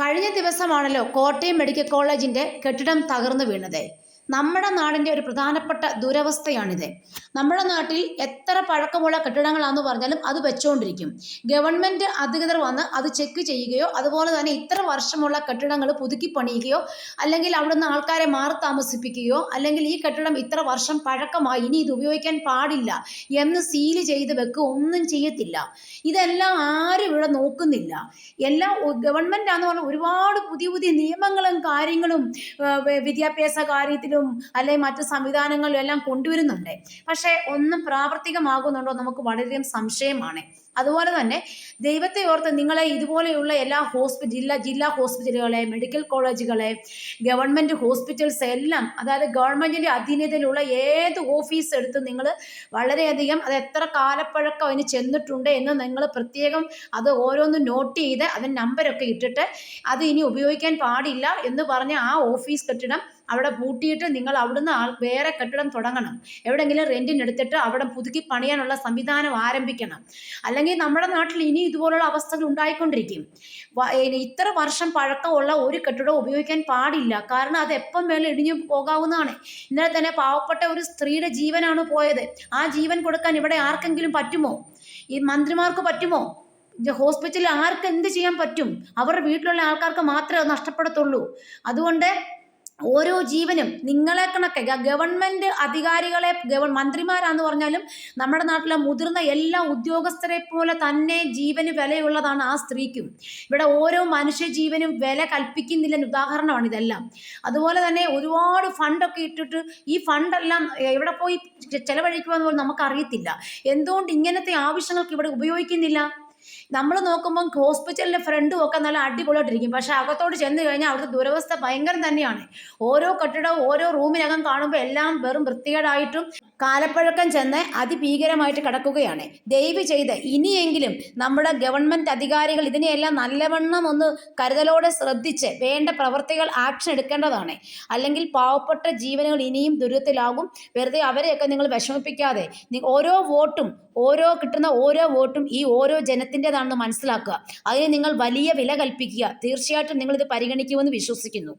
കഴിഞ്ഞ ദിവസമാണല്ലോ കോട്ടയം മെഡിക്കൽ കോളേജിന്റെ കെട്ടിടം തകർന്നു വീണത്. നമ്മുടെ നാടിന്റെ ഒരു പ്രധാനപ്പെട്ട ദുരവസ്ഥയാണിത്. നമ്മുടെ നാട്ടിൽ എത്ര പഴക്കമുള്ള കെട്ടിടങ്ങളാണെന്ന് പറഞ്ഞാലും അത് വെച്ചുകൊണ്ടിരിക്കും ഗവൺമെന്റ് അധികൃതർ വന്ന് അത് ചെക്ക് ചെയ്യുകയോ അതുപോലെ തന്നെ ഇത്ര വർഷമുള്ള കെട്ടിടങ്ങൾ പുതുക്കി പണിയുകയോ അല്ലെങ്കിൽ അവിടുന്ന് ആൾക്കാരെ മാറി താമസിപ്പിക്കുകയോ അല്ലെങ്കിൽ ഈ കെട്ടിടം ഇത്ര വർഷം പഴക്കമായി ഇനി ഇത് ഉപയോഗിക്കാൻ പാടില്ല എന്ന് സീൽ ചെയ്ത് വെക്കുക ഒന്നും ചെയ്യത്തില്ല. ഇതെല്ലാം ആരും ഇവിടെ നോക്കുന്നില്ല. എല്ലാം ഗവൺമെന്റ് ആണെന്ന് പറഞ്ഞാൽ ഒരുപാട് പുതിയ പുതിയ നിയമങ്ങളും കാര്യങ്ങളും വിദ്യാഭ്യാസ കാര്യത്തിലും അല്ലെങ്കിൽ മറ്റു സംവിധാനങ്ങളിലും എല്ലാം കൊണ്ടുവരുന്നുണ്ട്. പക്ഷേ ഒന്നും പ്രാവർത്തികമാകുന്നുണ്ടോ നമുക്ക് വളരെയധികം സംശയമാണ്. അതുപോലെ തന്നെ ദൈവത്തെ ഓർത്ത് നിങ്ങളെ ഇതുപോലെയുള്ള എല്ലാ ഹോസ്പിറ്റൽ ജില്ലാ ജില്ലാ ഹോസ്പിറ്റലുകളെ മെഡിക്കൽ കോളേജുകളെ ഗവൺമെന്റ് ഹോസ്പിറ്റൽസ് എല്ലാം അതായത് ഗവൺമെന്റിന്റെ അധീനതയിലുള്ള ഏത് ഓഫീസ് എടുത്ത് നിങ്ങൾ വളരെയധികം അത് എത്ര കാലപ്പഴക്കം അതിന് ചെന്നിട്ടുണ്ട് എന്ന് നിങ്ങൾ പ്രത്യേകം അത് ഓരോന്നും നോട്ട് ചെയ്ത് അതിന് നമ്പരൊക്കെ ഇട്ടിട്ട് അത് ഇനി ഉപയോഗിക്കാൻ പാടില്ല എന്ന് പറഞ്ഞ ആ ഓഫീസ് കെട്ടിടം അവിടെ പൂട്ടിയിട്ട് നിങ്ങൾ അവിടുന്ന് വേറെ കെട്ടിടം തുടങ്ങണം. എവിടെയെങ്കിലും റെന്റിന് എടുത്തിട്ട് അവിടെ പുതുക്കി പണിയാനുള്ള സംവിധാനം ആരംഭിക്കണം. അല്ലെങ്കിൽ നമ്മുടെ നാട്ടിൽ ഇനി ഇതുപോലുള്ള അവസ്ഥകൾ ഉണ്ടായിക്കൊണ്ടിരിക്കും. ഇത്ര വർഷം പഴക്കമുള്ള ഒരു കെട്ടിടം ഉപയോഗിക്കാൻ പാടില്ല. കാരണം അത് എപ്പം മേലെ ഇടിഞ്ഞു പോകാവുന്നതാണ്. ഇന്നലെ തന്നെ പാവപ്പെട്ട ഒരു സ്ത്രീയുടെ ജീവനാണ് പോയത്. ആ ജീവൻ കൊടുക്കാൻ ഇവിടെ ആർക്കെങ്കിലും പറ്റുമോ? ഈ മന്ത്രിമാർക്ക് പറ്റുമോ? ഹോസ്പിറ്റലിൽ ആർക്ക് എന്ത് ചെയ്യാൻ പറ്റും? അവരുടെ വീട്ടിലുള്ള ആൾക്കാർക്ക് മാത്രമേ നഷ്ടപ്പെടത്തുള്ളൂ. അതുകൊണ്ട് ഓരോ ജീവനും നിങ്ങളെ കണക്കെ ഗവൺമെന്റ് അധികാരികളെ ഗവൺ മന്ത്രിമാരാന്ന് പറഞ്ഞാലും നമ്മുടെ നാട്ടിലെ മുതിർന്ന എല്ലാ ഉദ്യോഗസ്ഥരെ പോലെ തന്നെ ജീവന് വിലയുള്ളതാണ് ആ സ്ത്രീക്കും. ഇവിടെ ഓരോ മനുഷ്യ ജീവനും വില കൽപ്പിക്കുന്നില്ലെന്ന് ഉദാഹരണമാണ് ഇതെല്ലാം. അതുപോലെ തന്നെ ഒരുപാട് ഫണ്ടൊക്കെ ഇട്ടിട്ട് ഈ ഫണ്ടെല്ലാം എവിടെ പോയി ചെലവഴിക്കുക എന്ന് പോലും നമുക്കറിയത്തില്ല. എന്തുകൊണ്ട് ഇങ്ങനത്തെ ആവശ്യങ്ങൾക്ക് ഇവിടെ ഉപയോഗിക്കുന്നില്ല? നമ്മൾ നോക്കുമ്പം ഹോസ്പിറ്റലിന്റെ ഫ്രണ്ടും ഒക്കെ നല്ല അടിപൊളിയായിട്ടിരിക്കും. പക്ഷേ അകത്തോട്ട് ചെന്ന് കഴിഞ്ഞാൽ അവിടുത്തെ ദുരവസ്ഥ ഭയങ്കരം തന്നെയാണ്. ഓരോ കെട്ടിടവും ഓരോ റൂമിനകം കാണുമ്പോൾ എല്ലാം വെറും വൃത്തികേടായിട്ടും കാലപ്പഴക്കം ചെന്ന് അതിഭീകരമായിട്ട് കിടക്കുകയാണ്. ദയവ് ചെയ്ത് ഇനിയെങ്കിലും നമ്മുടെ ഗവൺമെന്റ് അധികാരികൾ ഇതിനെയെല്ലാം നല്ലവണ്ണം ഒന്ന് കരുതലോടെ ശ്രദ്ധിച്ച് വേണ്ട പ്രവർത്തികൾ ആക്ഷൻ എടുക്കേണ്ടതാണ്. അല്ലെങ്കിൽ പാവപ്പെട്ട ജീവനുകൾ ഇനിയും ദുരിതത്തിലാകും. വെറുതെ അവരെയൊക്കെ നിങ്ങൾ വിഷമിപ്പിക്കാതെ ഓരോ വോട്ടും ഓരോ കിട്ടുന്ന ഓരോ വോട്ടും ഈ ഓരോ ജനത്തിന്റെതാണെന്ന് മനസ്സിലാക്കുക. അതിന് നിങ്ങൾ വലിയ വില കൽപ്പിക്കുക. തീർച്ചയായിട്ടും നിങ്ങളിത് പരിഗണിക്കുമെന്ന് വിശ്വസിക്കുന്നു.